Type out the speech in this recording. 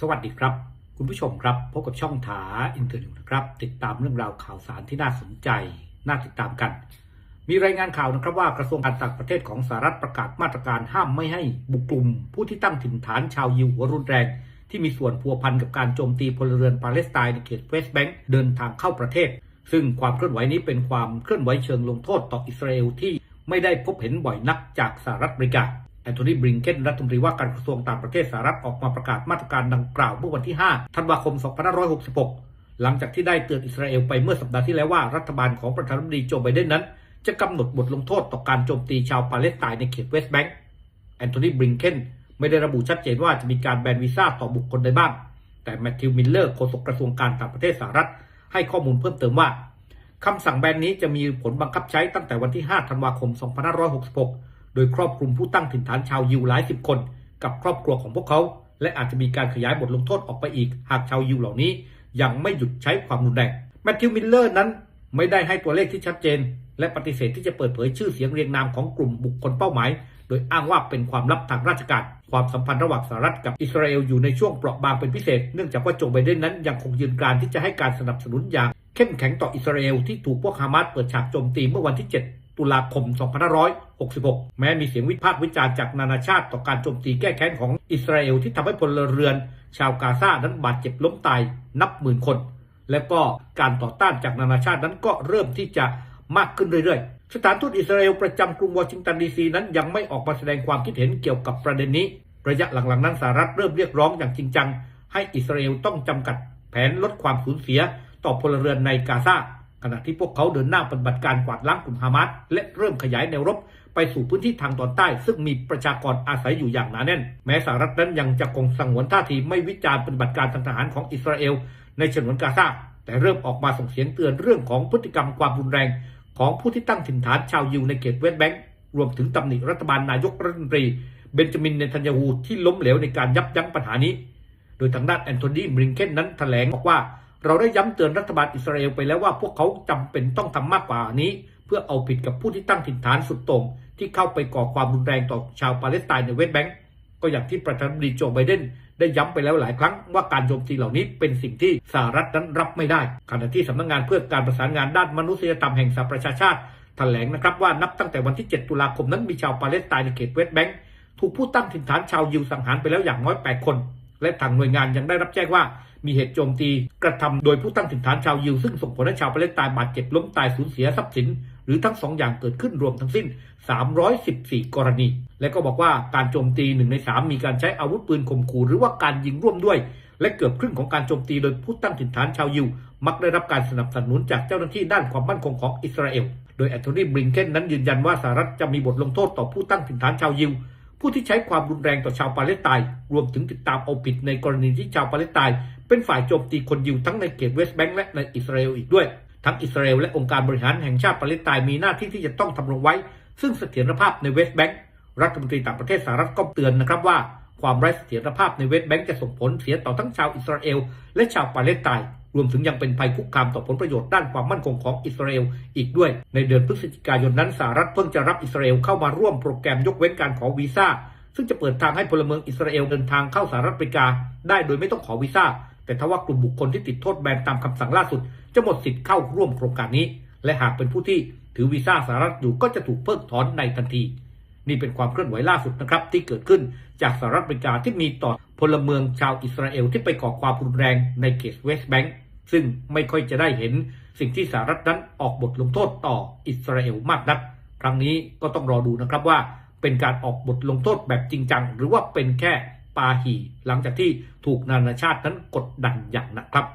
สวัสดีครับ คุณผู้ชมครับพบกับช่องถาอินเทอร์นิวนะครับ ติดตามเรื่องราวข่าวสารที่น่าสนใจ น่าติดตามกัน มีรายงานข่าวนะครับว่ากระทรวงการต่างประเทศของสหรัฐประกาศมาตรการห้ามไม่ให้บุกกลุ่ม ผู้ที่ตั้งถิ่นฐานชาวยิวหัวรุนแรง ที่มีส่วนพัวพันกับการโจมตีพลเรือนปาเลสไตน์ในเขตเวสต์แบงก์เดินทางเข้าประเทศ ซึ่งความเคลื่อนไหวนี้เป็นความเคลื่อนไหวเชิงลงโทษต่ออิสราเอลที่ไม่ได้พบเห็นบ่อยนักจากสหรัฐอเมริกา แอนโทนีบริงเกนรัฐมนตรีว่าการกระทรวงต่างประเทศสหรัฐออกมาประกาศมาตรการดังกล่าวเมื่อวันที่ 5 ธันวาคม 2566 หลังจากที่ได้เตือนอิสราเอลไปเมื่อสัปดาห์ที่แล้วว่ารัฐบาลของประธานาธิบดีโจไบเดนนั้น จะกำหนดบทลงโทษต่อการโจมตีชาวปาเลสไตน์ในเขตเวสต์แบงก์แอนโทนีบริงเกนไม่ได้ระบุชัดเจนว่าจะมีการแบนวีซ่าต่อบุคคลใดบ้าง แต่แมทธิวมิลเลอร์โฆษกกระทรวงการต่างประเทศสหรัฐ ให้ข้อมูลเพิ่มเติมว่าคำสั่งแบนนี้จะมีผลบังคับใช้ตั้งแต่วันที่ 5 ธันวาคม 2566 โดยครอบคลุมผู้ตั้งถิ่นฐานชาวยิวหลายสิบคน กับครอบครัวของพวกเขา และอาจจะมีการขยายบทลงโทษออกไปอีก หากชาวยิวเหล่านี้ ยังไม่หยุดใช้ความรุนแรงแมทธิวมิลเลอร์นั้นไม่ได้ให้ตัวเลขที่ชัดเจน และปฏิเสธที่จะเปิดเผยชื่อเสียงเรียงนามของกลุ่มบุคคลเป้าหมาย โดยอ้างว่าเป็นความลับทางราชการ ความสัมพันธ์ระหว่างสหรัฐกับอิสราเอลอยู่ในช่วงเปราะบางเป็นพิเศษ เนื่องจากว่าโจไบเดนนั้นยังคงยืนกรานที่จะให้การสนับสนุนอย่าง เข้มแข็งต่ออิสราเอลที่ถูกพวกฮามาสเปิดฉากโจมตีเมื่อวันที่ 7 ตุลาคม 2566 แม้มีเสียงวิพากษ์วิจารณ์จากนานาชาติต่อการโจมตีแก้แค้นของอิสราเอลที่ทำให้พลเรือน ชาวกาซานั้นบาดเจ็บล้มตายนับหมื่นคน และก็การต่อต้านจากนานาชาตินั้นก็เริ่มที่จะมากขึ้นเรื่อยๆ สถานทูตอิสราเอลประจำกรุงวอชิงตันดีซีนั้นยังไม่ออกมาแสดงความคิดเห็นเกี่ยวกับประเด็นนี้ ระยะหลังๆนั้นสหรัฐเริ่มเรียกร้องอย่างจริงจัง ให้อิสราเอลต้องจำกัดแผนลดความสูญเสียต่อพลเรือนในกาซา ขณะที่พวกเขาเดินหน้าปฏิบัติการกวาดล้างกลุ่มฮามาสและเริ่มขยายแนวรบไปสู่พื้นที่ทางตอนใต้ ซึ่งมีประชากรอาศัยอยู่อย่างหนาแน่น แม้สหรัฐนั้นยังจะคงสังวนท่าทีไม่วิจารณ์ปฏิบัติการทางทหารของอิสราเอล ในฉนวนกาซาแต่เริ่มออกมาส่งเสียงเตือนเรื่องของพฤติกรรมความรุนแรง ของผู้ที่ตั้งถิ่นฐานชาวยิวในเขตเวสต์แบงก์รวมถึงตำหนิรัฐบาลนายกรัฐมนตรี เบนจามินเนทันยาฮูที่ล้มเหลวในการยับยั้งปัญหานี้ โดยทางด้านแอนโทนีบริงเกนนั้นแถลงบอกว่า เราได้ย้ำเตือนรัฐบาลอิสราเอลไปแล้วว่าพวกเขาจำเป็นต้องทำมากกว่านี้ เพื่อเอาผิดกับผู้ที่ตั้งถิ่นฐานสุดโต่งที่เข้าไปก่อความรุนแรงต่อชาวปาเลสไตน์ในเวสต์แบงก์ก็อย่างที่ประธานาธิบดีโจไบเดนได้ย้ำไปแล้วหลายครั้งว่าการโจมตีเหล่านี้เป็นสิ่งที่สหรัฐนั้นรับไม่ได้ขณะที่สำนักงานเพื่อการประสานงานด้านมนุษยธรรมแห่งสหประชาชาติแถลงนะครับว่านับตั้งแต่วันที่ 7 ตุลาคมนั้นมีชาวปาเลสไตน์ในเขตเวสต์แบงก์ถูกผู้ตั้งถิ่นฐานชาวยิวสังหารไปแล้วอย่างน้อย 8 คน และทางหน่วยงานยังได้รับแจ้งว่า มีเหตุโจมตี กระทำโดยผู้ตั้งถิ่นฐานชาวยิวซึ่งส่งผลให้ชาวปาเลสไตน์บาดเจ็บล้มตายสูญเสียทรัพย์สิน หรือทั้งสองอย่างเกิดขึ้นรวมทั้งสิ้น 314 กรณี และก็บอกว่าการโจมตีหนึ่งใน3มีการใช้อาวุธปืนข่มขู่หรือว่าการยิงร่วมด้วย และเกือบครึ่งของการโจมตีโดยผู้ตั้งถิ่นฐานชาวยิว มักได้รับการสนับสนุนจากเจ้าหน้าที่ด้านความมั่นคงของอิสราเอลโดยแอนโทนีบริงเกนนั้นยืนยันว่าสหรัฐจะมีบทลงโทษต่อผู้ตั้งถิ่นฐานชาวยิว ผู้ที่ใช้ความรุนแรงต่อชาวปาเลสไตน์รวมถึงติดตามเอาผิดในกรณีที่ชาวปาเลสไตน์ เป็นฝ่ายโจมตีคนยิวทั้งในเขตเวสต์แบงก์และในอิสราเอลอีกด้วย ทั้งอิสราเอลและองค์การบริหารแห่งชาติปาเลสไตน์มีหน้าที่ที่จะต้องทำรงไว้ ซึ่งเสถียรภาพในเวสต์แบงก์รัฐมนตรีต่างประเทศสหรัฐก็เตือนนะครับว่าความไร้เสถียรภาพในเวสต์แบงก์จะส่งผลเสียต่อทั้งชาวอิสราเอลและชาวปาเลสไตน์รวมถึงยังเป็นภัยคุกคามต่อผลประโยชน์ด้านความมั่นคงของอิสราเอลอีกด้วย ในเดือนพฤศจิกายนนั้นสหรัฐเพิ่งจะรับอิสราเอลเข้ามาร่วมโปรแกรมยกเว้นการขอวีซ่าซึ่งจะเปิดทางให้พลเมืองอิสราเอลเดินทางเข้าสหรัฐอเมริกา ได้โดยไม่ต้องขอวีซ่า แต่ทว่ากลุ่มบุคคลที่ติดโทษแบนตามคำสั่งล่าสุด จะหมดสิทธิ์เข้าร่วมโครงการนี้ และหากเป็นผู้ที่ถือวีซ่าสหรัฐอยู่ก็จะถูกเพิกถอนในทันที นี่เป็นความเคลื่อนไหวล่าสุดนะครับ ที่เกิดขึ้นจากสหรัฐอเมริกาที่มีต่อพลเมืองชาวอิสราเอลที่ไปก่อความรุนแรงในเขตเวสต์แบงก์ซึ่งไม่ค่อยจะได้เห็นสิ่งที่สหรัฐนั้นออกบทลงโทษต่ออิสราเอลมากนัก ครั้งนี้ก็ต้องรอดูนะครับว่าเป็นการออกบทลงโทษแบบจริงจัง หรือว่าเป็นแค่ ปาหีหลังจากที่ถูกนานาชาตินั้นกดดันอย่างหนักครับ